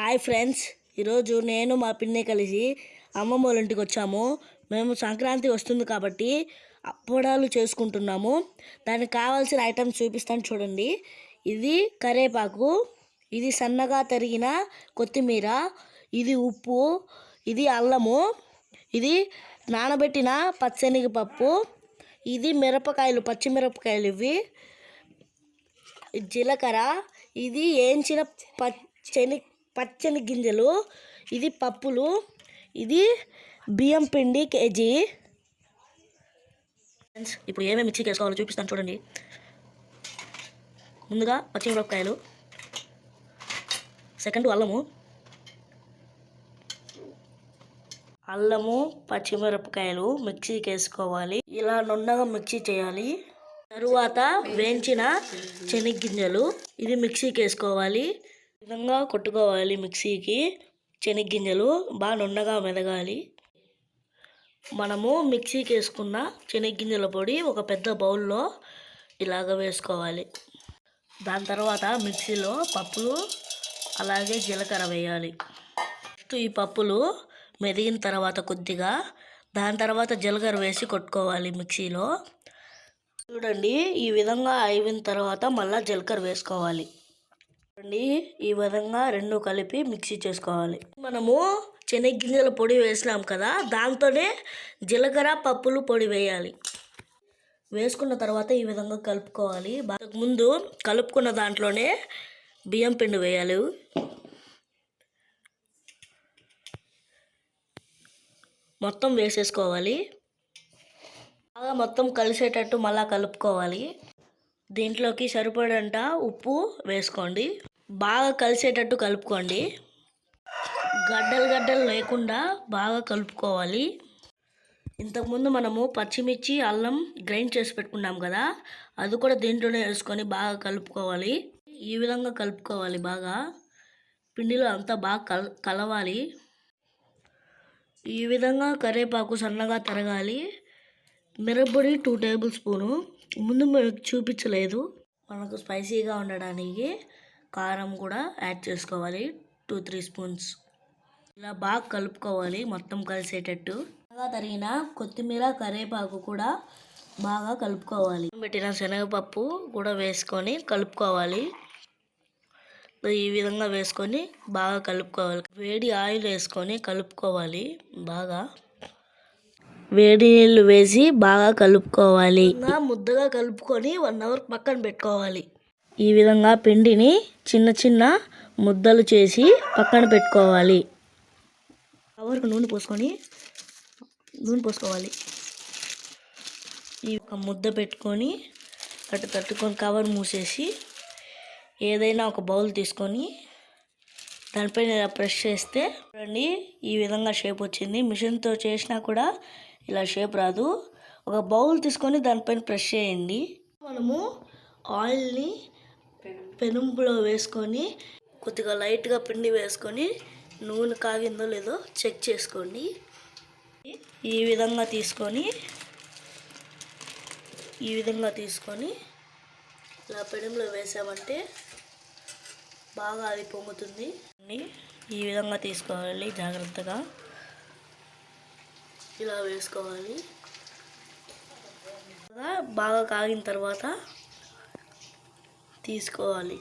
Hi friends. ఈరోజు నేను మా పిన్ని కలిసి అమ్మమ్మ వాళ్ళ ఇంటికి వచ్చాము. మేము సంక్రాంతి వస్తుంది కాబట్టి అప్పడాలు చేసుకుంటున్నాము. దానికి కావాల్సిన ఐటమ్స్ చూపిస్తాను చూడండి. ఇది కరేపాకు ఇది సన్నగా తరిగిన కొత్తిమీర ఇది ఉప్పు ఇది అల్లము ఇది నానబెట్టిన పచ్చనిగపప్పు ఇది మిరపకాయలు పచ్చిమిరపకాయలు ఇవి జీలకర్ర ఇది వేయించిన పచ్చని పచ్చని గింజలు ఇది పప్పులు ఇది బియ్యం పిండి కేజీ. ఫ్రెండ్స్ ఇప్పుడు ఏమేమి మిక్సీకి వేసుకోవాలో చూపిస్తాను చూడండి. ముందుగా పచ్చిమిరపకాయలు సెకండ్ అల్లము అల్లము పచ్చిమిరపకాయలు మిక్సీకి వేసుకోవాలి ఇలా నున్నగా మిక్సీ చేయాలి. తరువాత వేయించిన శనగ్గింజలు ఇది మిక్సీకి వేసుకోవాలి విధంగా కొట్టుకోవాలి మిక్సీకి శనగ్గింజలు బాగా నున్నగా మెదగాలి. మనము మిక్సీకి వేసుకున్న శనగ్గింజల పొడి ఒక పెద్ద బౌల్లో ఇలాగ వేసుకోవాలి. దాని తర్వాత మిక్సీలో పప్పులు అలాగే జీలకర్ర వేయాలి. ఫస్ట్ ఈ పప్పులు మెదిగిన తర్వాత కొద్దిగా దాని తర్వాత జీలకర్ర వేసి కొట్టుకోవాలి మిక్సీలో. చూడండి ఈ విధంగా అయిన తర్వాత మళ్ళీ జీలకర్ర వేసుకోవాలి. చూడండి ఈ విధంగా రెండు కలిపి మిక్సీ చేసుకోవాలి. మనము శనగగింజల పొడి వేసినాం కదా దాంతోనే జీలకర్ర పప్పులు పొడి వేయాలి. వేసుకున్న తర్వాత ఈ విధంగా కలుపుకోవాలి. బాగా ముందు కలుపుకున్న దాంట్లోనే బియ్యం పిండి వేయాలి. మొత్తం వేసేసుకోవాలి. బాగా మొత్తం కలిసేటట్టు మళ్ళా కలుపుకోవాలి. దీంట్లోకి సరిపడంత ఉప్పు వేసుకోండి. బాగా కలిసేటట్టు కలుపుకోండి. గడ్డలు గడ్డలు లేకుండా బాగా కలుపుకోవాలి. ఇంతకుముందు మనము పచ్చిమిర్చి అల్లం గ్రైండ్ చేసి పెట్టుకున్నాం కదా అది కూడా దీంట్లోనే వేసుకొని బాగా కలుపుకోవాలి. ఈ విధంగా కలుపుకోవాలి బాగా. పిండిలో అంతా బాగా కల కలవాలి. ఈ విధంగా కరివేపాకు సన్నగా తరగాలి. మిరప్పొడి టూ టేబుల్ స్పూను ముందు మనకు చూపించలేదు. మనకు స్పైసీగా ఉండడానికి. కారం కూడా యాడ్ చేసుకోవాలి. Two three spoons. ఇలా బాగా కలుపుకోవాలి మొత్తం కలిసేటట్టు. బాగా తరిగిన కొత్తిమీర కరివేపాకు కూడా బాగా కలుపుకోవాలి. పెట్టిన శనగపప్పు కూడా వేసుకొని కలుపుకోవాలి. ఈ విధంగా వేసుకొని బాగా కలుపుకోవాలి. వేడి ఆయిల్ వేసుకొని కలుపుకోవాలి బాగా. వేడి నీళ్ళు వేసి బాగా కలుపుకోవాలి. ముద్దగా కలుపుకొని వన్ అవర్ పక్కన పెట్టుకోవాలి. ఈ విధంగా పిండిని చిన్న చిన్న ముద్దలు చేసి పక్కన పెట్టుకోవాలి. కవర్కు నూనె పోసుకొని నూనె పోసుకోవాలి. ఈ ఒక ముద్ద పెట్టుకొని అటు తట్టుకొని కవర్ మూసేసి ఏదైనా ఒక బౌల్ తీసుకొని దానిపైన ఇలా ప్రెస్ చేస్తే చూడండి ఈ విధంగా షేప్ వచ్చింది. మిషన్తో చేసినా కూడా ఇలా షేప్ రాదు. ఒక బౌల్ తీసుకొని దానిపైన ప్రెస్ చేయండి. మనము ఆయిల్ని పెనుంపులో వేసుకొని కొద్దిగా లైట్గా పిండి వేసుకొని నూనె కాగిందో లేదో చెక్ చేసుకోండి. ఈ విధంగా తీసుకొని ఈ విధంగా తీసుకొని ఇలా పెనుములో వేసామంటే బాగా అది పొంగుతుంది. ఈ విధంగా తీసుకోవాలి జాగ్రత్తగా. ఇలా వేసుకోవాలి. బాగా కాగిన తర్వాత తీసుకోవాలి.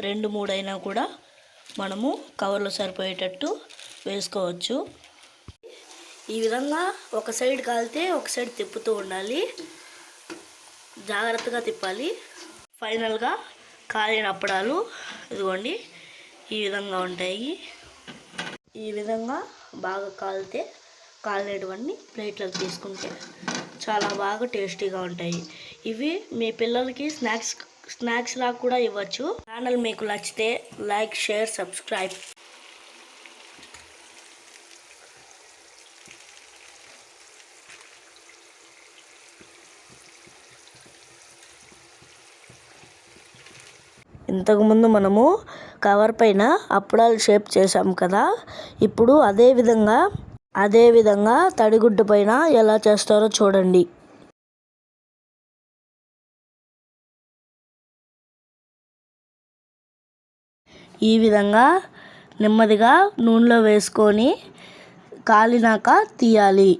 రెండు మూడు అయినా కూడా మనము కవర్లో సరిపోయేటట్టు వేసుకోవచ్చు. ఈ విధంగా ఒక సైడ్ కాలితే ఒక సైడ్ తిప్పుతూ ఉండాలి. జాగ్రత్తగా తిప్పాలి. ఫైనల్గా కాలిన అప్పడాలు ఇదిగోండి ఈ విధంగా ఉంటాయి. ఈ విధంగా బాగా కాలితే కాలినటువన్నీ ప్లేట్లకు తీసుకుంటే చాలా బాగా టేస్టీగా ఉంటాయి. ఇవి మీ పిల్లలకి స్నాక్స్ స్నాక్స్ లాగా కూడా ఇవ్వచ్చు. ఛానల్ మీకు నచ్చితే లైక్ షేర్ సబ్స్క్రైబ్. ఇంతకుముందు మనము కవర్ పైన అప్పడాలు షేప్ చేసాం కదా. ఇప్పుడు అదే విధంగా అదే విధంగా తడిగుడ్డు పైన ఎలా చేస్తారో చూడండి. ఈ విధంగా నెమ్మదిగా నూనెలో వేసుకొని కాలినాక తీయాలి.